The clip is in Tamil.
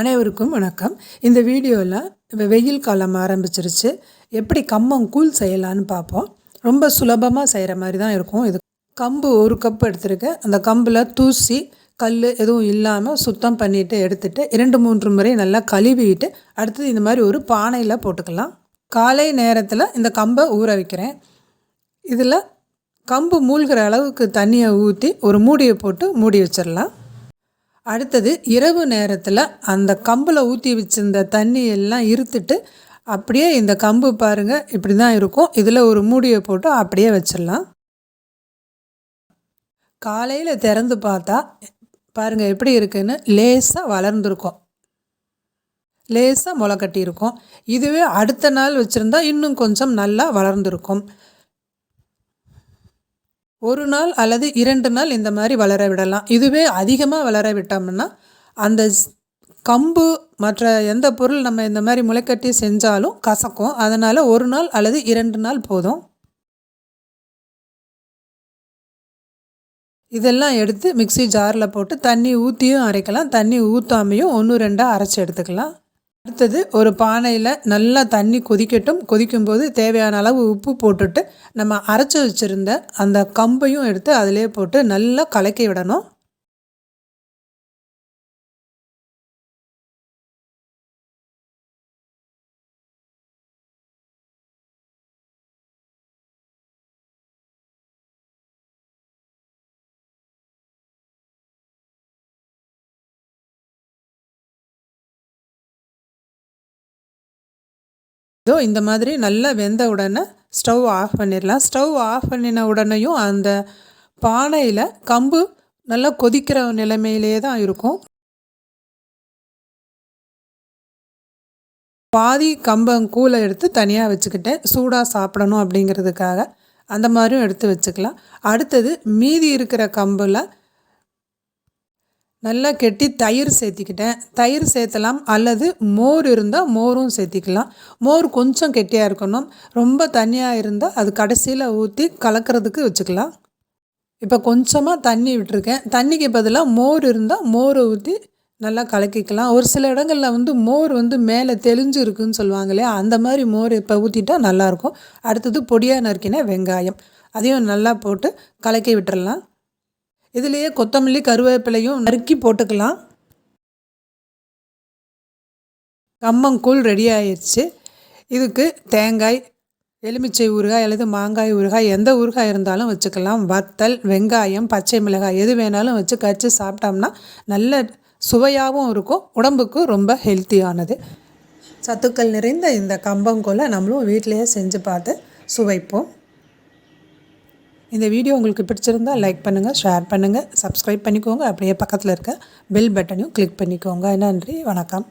அனைவருக்கும் வணக்கம். இந்த வீடியோவில் இப்போ வெயில் காலம் ஆரம்பிச்சிருச்சு. எப்படி கம்மங்கூழ் செய்யலான்னு பார்ப்போம் ரொம்ப சுலபமாக செய்கிற மாதிரி தான் இருக்கும். இது கம்பு ஒரு கப் எடுத்திருக்கேன். அந்த கம்பில் தூசி கல் எதுவும் இல்லாமல் சுத்தம் பண்ணிவிட்டு எடுத்துகிட்டு இரண்டு மூன்று முறை நல்லா கழுவிட்டு அடுத்தது இந்த மாதிரி ஒரு பானையில் போட்டுக்கலாம். காலை நேரத்தில் இந்த கம்பை ஊற வைக்கிறேன். இதில் கம்பு மூழ்கிற அளவுக்கு தண்ணியை ஊற்றி ஒரு மூடியை போட்டு மூடி வச்சிடலாம். அடுத்தது இரவு நேரத்தில் அந்த கம்பில் ஊற்றி வச்சிருந்த தண்ணி எல்லாம் இருத்துட்டு அப்படியே இந்த கம்பு பாருங்கள் இப்படி தான் இருக்கும். இதில் ஒரு மூடியை போட்டு அப்படியே வச்சிடலாம். காலையில் திறந்து பார்த்தா பாருங்கள் எப்படி இருக்குன்னு லேசாக வளர்ந்துருக்கும். லேசாக முளை கட்டியிருக்கும் இதுவே அடுத்த நாள் வச்சுருந்தா இன்னும் கொஞ்சம் நல்லா வளர்ந்துருக்கும். ஒரு நாள் அல்லது இரண்டு நாள் இந்த மாதிரி வளர விடலாம். இதுவே அதிகமாக வளர விட்டோம்னா அந்த கம்பு மற்ற எந்த பொருள் நம்ம இந்த மாதிரி முளைக்கட்டி செஞ்சாலும் கசக்கும். அதனால் ஒரு நாள் அல்லது இரண்டு நாள் போதும். இதெல்லாம் எடுத்து மிக்சி ஜாரில் போட்டு தண்ணி ஊற்றியும் அரைக்கலாம். தண்ணி ஊற்றாமையும் ஒன்று ரெண்டாக அரைச்சி எடுத்துக்கலாம். அடுத்தது ஒரு பானையில் நல்லா தண்ணி கொதிக்கட்டும். கொதிக்கும்போது தேவையான அளவு உப்பு போட்டுட்டு நம்ம அரைச்சி வச்சுருந்த அந்த கம்பையும் எடுத்து அதிலே போட்டு நல்லா கலக்கி விடணும். இதோ இந்த மாதிரி நல்லா வெந்த உடனே ஸ்டவ் ஆஃப் பண்ணிடலாம். ஸ்டவ் ஆஃப் பண்ணின உடனேயும் அந்த பானையில் கம்பு நல்லா கொதிக்கிற நிலைமையிலே தான் இருக்கும். பாதி கம்பம் கூழை எடுத்து தனியாக வச்சுக்கிட்டேன் சூடாக சாப்பிடணும் அப்படிங்கிறதுக்காக அந்த மாதிரியும் எடுத்து வச்சுக்கலாம். அடுத்தது மீதி இருக்கிற கம்பில் நல்லா கெட்டி தயிர் சேர்த்திக்கிட்டேன். தயிர் சேர்த்தலாம். அல்லது மோர் இருந்தால் மோரும் சேர்த்திக்கலாம். மோர் கொஞ்சம் கெட்டியாக இருக்கணும். ரொம்ப தண்ணியாக இருந்தால் அது கடைசியில் ஊற்றி கலக்கிறதுக்கு வச்சுக்கலாம். இப்போ கொஞ்சமாக தண்ணி விட்டுருக்கேன். தண்ணிக்கு பதிலாக மோர் இருந்தால் மோரை ஊற்றி நல்லா கலக்கிக்கலாம். ஒரு சில இடங்களில் வந்து மோர் வந்து மேலே தெளிஞ்சு இருக்குதுன்னு சொல்லுவாங்க இல்லையா? அந்த மாதிரி மோர் இப்போ ஊற்றிட்டா நல்லாயிருக்கும் அடுத்தது பொடியாக நறுக்கின வெங்காயம். அதையும் நல்லா போட்டு கலக்கி விட்டுறலாம். இதுலேயே கொத்தமல்லி கருவேப்பிலையும் நறுக்கி போட்டுக்கலாம். கம்மங்கூழ் ரெடி ஆயிடுச்சு இதுக்கு தேங்காய் எலுமிச்சை ஊறுகாய் அல்லது மாங்காய் ஊறுகாய் எந்த ஊறுகாய் இருந்தாலும் வச்சுக்கலாம். வத்தல் வெங்காயம் பச்சை மிளகாய் எது வேணாலும் வச்சு கடிச்சு சாப்பிட்டோம்னா நல்ல சுவையாகவும் இருக்கும். உடம்புக்கு ரொம்ப ஹெல்த்தியானது. சத்துக்கள் நிறைந்த இந்த கம்பங்கூழை நம்மளும் வீட்டிலையே செஞ்சு பார்த்து சுவைப்போம். இந்த வீடியோ உங்களுக்கு பிடிச்சிருந்தால் லைக் பண்ணுங்கள் ஷேர் பண்ணுங்கள் சப்ஸ்கிரைப் பண்ணிக்கோங்க அப்படியே பக்கத்தில் இருக்க பெல் பட்டனையும் கிளிக் பண்ணிக்கோங்க. நன்றி வணக்கம்.